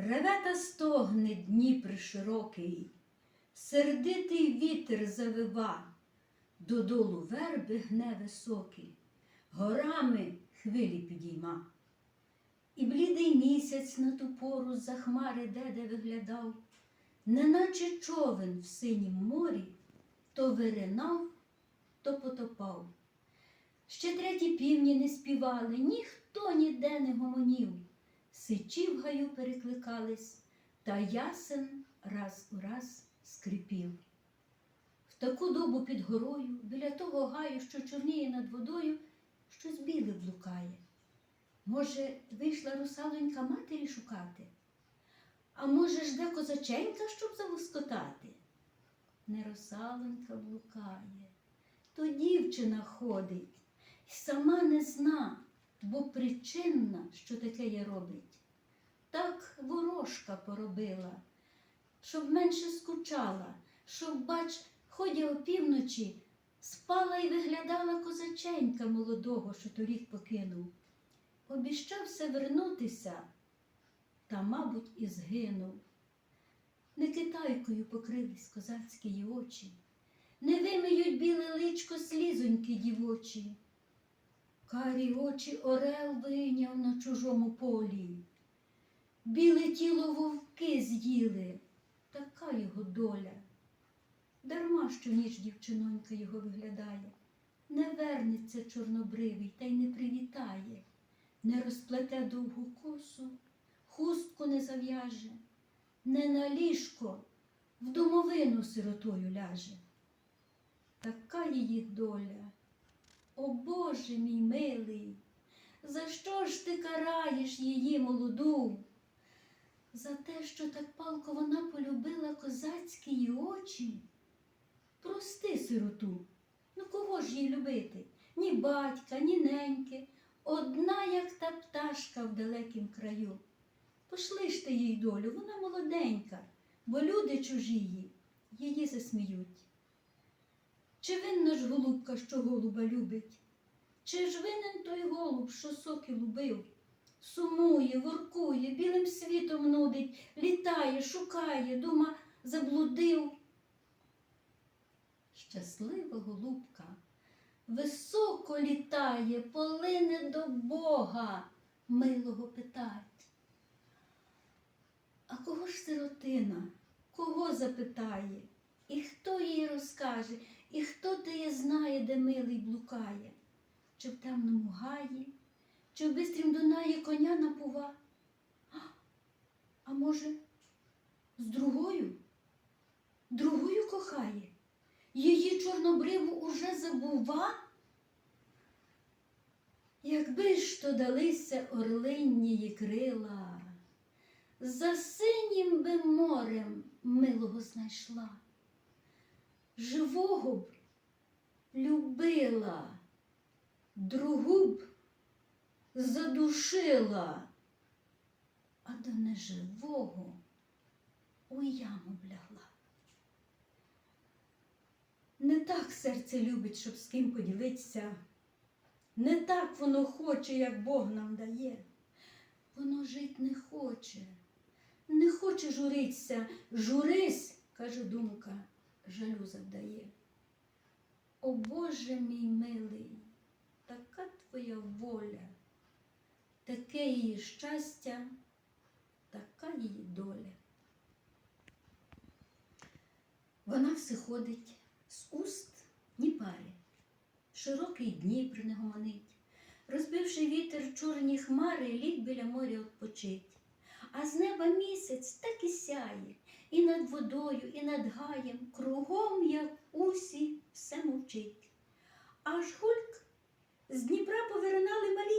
Реве та стогне Дніпр широкий, сердитий вітер завива, додолу верби гне високий, горами хвилі підійма. І блідий місяць на ту пору за хмари де-де виглядав, неначе човен в синім морі, то виринав, то потопав. Ще треті півні не співали, ніхто ніде. Сичі в гаю перекликались, та ясен раз у раз скрипів. В таку добу під горою, біля того гаю, що чорніє над водою, щось біле блукає. Може, вийшла русалонька матері шукати? А може, жде козаченька, щоб залоскотати? Не русалонька блукає, то дівчина ходить і сама не зна, бо причинна, що таке є робить. Так ворожка поробила, щоб менше скучала, щоб, бач, ходя опівночі, спала і виглядала козаченька молодого, що торік покинув. Обіщався вернутися, та, мабуть, і згинув. Не китайкою покрились козацькі її очі, не вимиють біле личко слізоньки дівочі. Карі очі орел вийняв на чужому полі. Біле тіло вовки з'їли, така його доля. Дарма, що ніч дівчинонька його виглядає, не вернеться чорнобривий та й не привітає, не розплете довгу косу, хустку не зав'яже, не на ліжко в домовину сиротою ляже. Така її доля. О Боже мій милий, за що ж ти караєш її молоду? За те, що так палко вона полюбила козацькі її очі? Прости сироту, ну кого ж їй любити? Ні батька, ні неньки, одна, як та пташка в далекім краю. Пошли ж ти їй долю, вона молоденька, бо люди чужії її засміють. Чи винна ж голубка, що голуба любить? Чи ж винен той голуб, що соки лубив? Сумує, воркує, білим світом нудить, літає, шукає, дума заблудив. Щаслива голубка високо літає, полине до Бога, милого питать. А кого ж сиротина, кого запитає? І хто їй розкаже, і хто теє знає, де милий блукає? Чи в темному гаї, чи в бистрім Дунаї коня напува? А, може, з другою? Другою кохає? Її чорнобриву уже забува? Якби ж то далися орлинні крила, за синім би морем милого знайшла, живого б любила, другу б задушила, а до неживого у яму б лягла. Не так серце любить, щоб з ким поділитися. Не так воно хоче, як Бог нам дає. Воно жить не хоче, не хоче журитися. Журись, каже думка, жалю завдає. О Боже мій милий, така твоя воля, таке її щастя, така її доля. Вона все ходить з уст ні пари, широкий Дніпр не гомонить, розбивши вітер чорні хмари, ліг біля моря odpoчить. А з неба місяць так і сяє, і над водою, і над гаєм, кругом, як усі, все мовчить. Аж гульк з Дніпра повиринали малі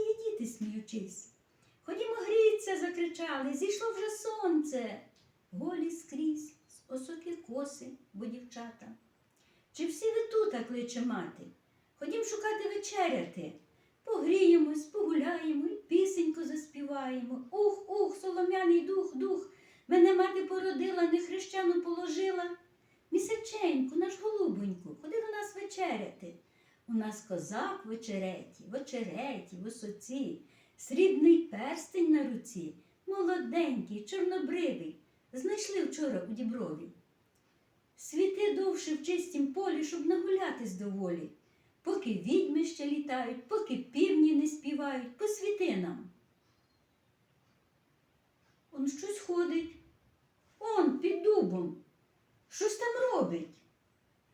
діти. Ходімо гріться, закричали, зійшло вже сонце. Голі скрізь, з осоки коси, бо дівчата. Чи всі ви тута кличе мати? Ходім шукати вечеряти. Погріємось, погуляємо і пісеньку заспіваємо. Ух, ух, солом'яний дух, дух. Мене мати породила, не хрещану положила. Місяченьку, наш голубоньку, ходи до нас вечеряти. У нас козак в очереті, в очереті, в осоці, срібний перстень на руці. Молоденький, чорнобривий, знайшли вчора у діброві. Світи довше в чистім полі, щоб нагулятись доволі. Поки відьми ще літають, поки півні не співають, посвіти нам. Он щось ходить. Он під дубом. Щось там робить.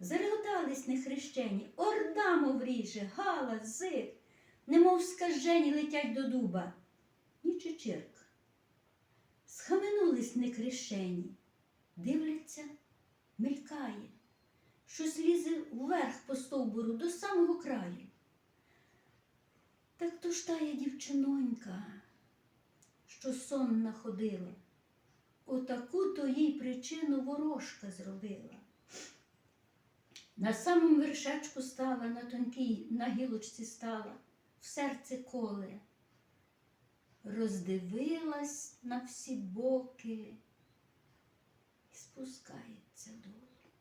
Зареготались нехрещені, орда мов ріже, гала, зик, немов скажені летять до дуба. Ні чечирк. Схаменулись некрещені, дивляться, мелькає, щось лізе вверх по стовбуру до самого краю. Так то ж тая дівчинонька, що сонна ходила, отаку то їй причину ворожка зробила. На самому вершечку стала, на тонкій на гілочці стала, серце коле. Роздивилась на всі боки і спускається долу.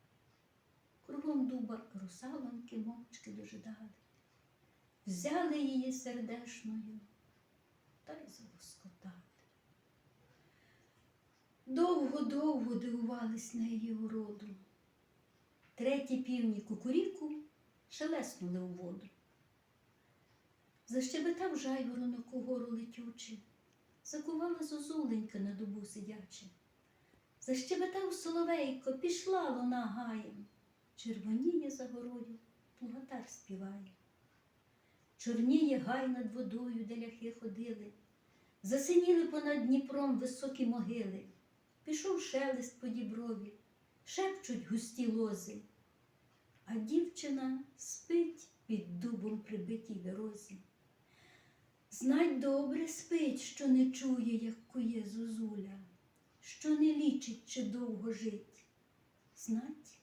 Кругом дуба русалоньки мовчки дожидали. Взяли її сердешною та й залоскотали. Довго-довго дивувались на її уроду. Треті півні кукуріку шелеснули у воду. Защебетав жайворонок угору летючи, закувала зозуленька на дубу сидячи. Защебетав соловейко, пішла луна гаєм, червоніє за горою, плугатар співає. Чорніє гай над водою, де ляхи ходили, засиніли понад Дніпром високі могили, пішов шелест по діброві, шепчуть густі лози, а дівчина спить під дубом прибитій берозі. Знать добре спить, що не чує, як кує зозуля, що не лічить, чи довго жить. Знать,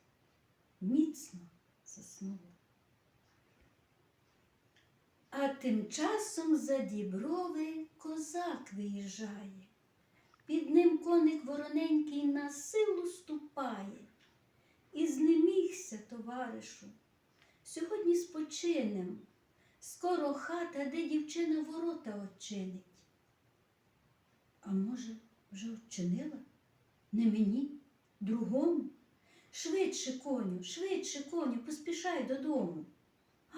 міцно заснула. А тим часом за діброви козак виїжджає. Під ним коник вороненький на силу ступає. І знемігся, товаришу. Сьогодні спочинем. Скоро хата, де дівчина ворота очинить. А може, вже очинила? Не мені, другому. Швидше коню, швидше коню, поспішай додому. А,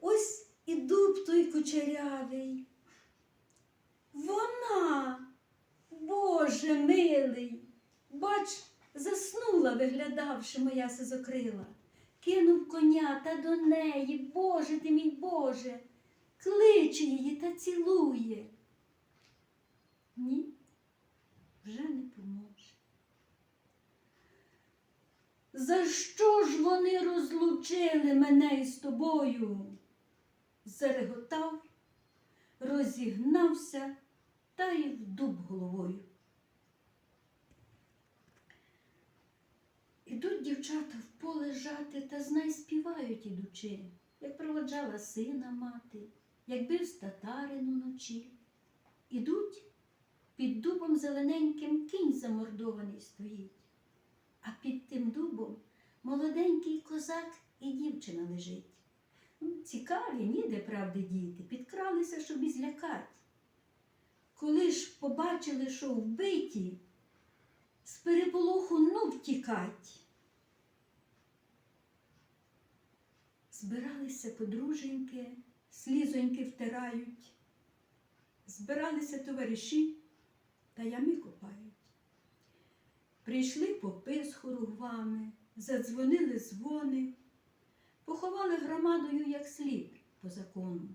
ось і дуб той кучерявий. Вона, Боже милий, бач, заснула, виглядавши моя сизокрила. Кинув коня та до неї, Боже ти мій Боже, кличе її та цілує. Ні, вже не поможе. За що ж вони розлучили мене із тобою? Зареготав, розігнався та й в дуб головою. Ідуть дівчата в поле жати та знай співають ідучи, як проводжала сина мати, як бив з татарин уночі. Ідуть під дубом зелененьким кінь замордований стоїть, а під тим дубом молоденький козак і дівчина лежить. Цікаві, ніде правди діти, підкралися, щоб і злякать. Коли ж побачили, що вбиті, з переполоху ну втікать. Збиралися подруженьки, слізоньки втирають, збиралися товариші та ями копають. Прийшли попи з хоругвами, задзвонили дзвони, поховали громадою як слід по закону.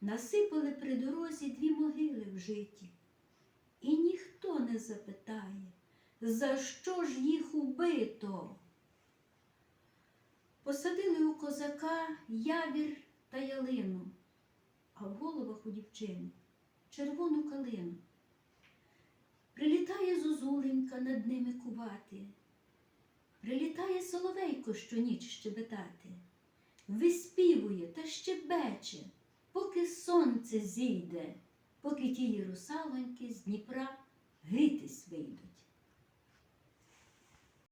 Насипали при дорозі дві могили в житті, і ніхто не запитає, за що ж їх убито. Посадили у козака явір та ялину, а в головах у дівчини червону калину. Прилітає зозуленька над ними кувати, прилітає соловейко щоніч щебетати, виспівує та щебече, поки сонце зійде, поки тії русалоньки з Дніпра грітись вийдуть.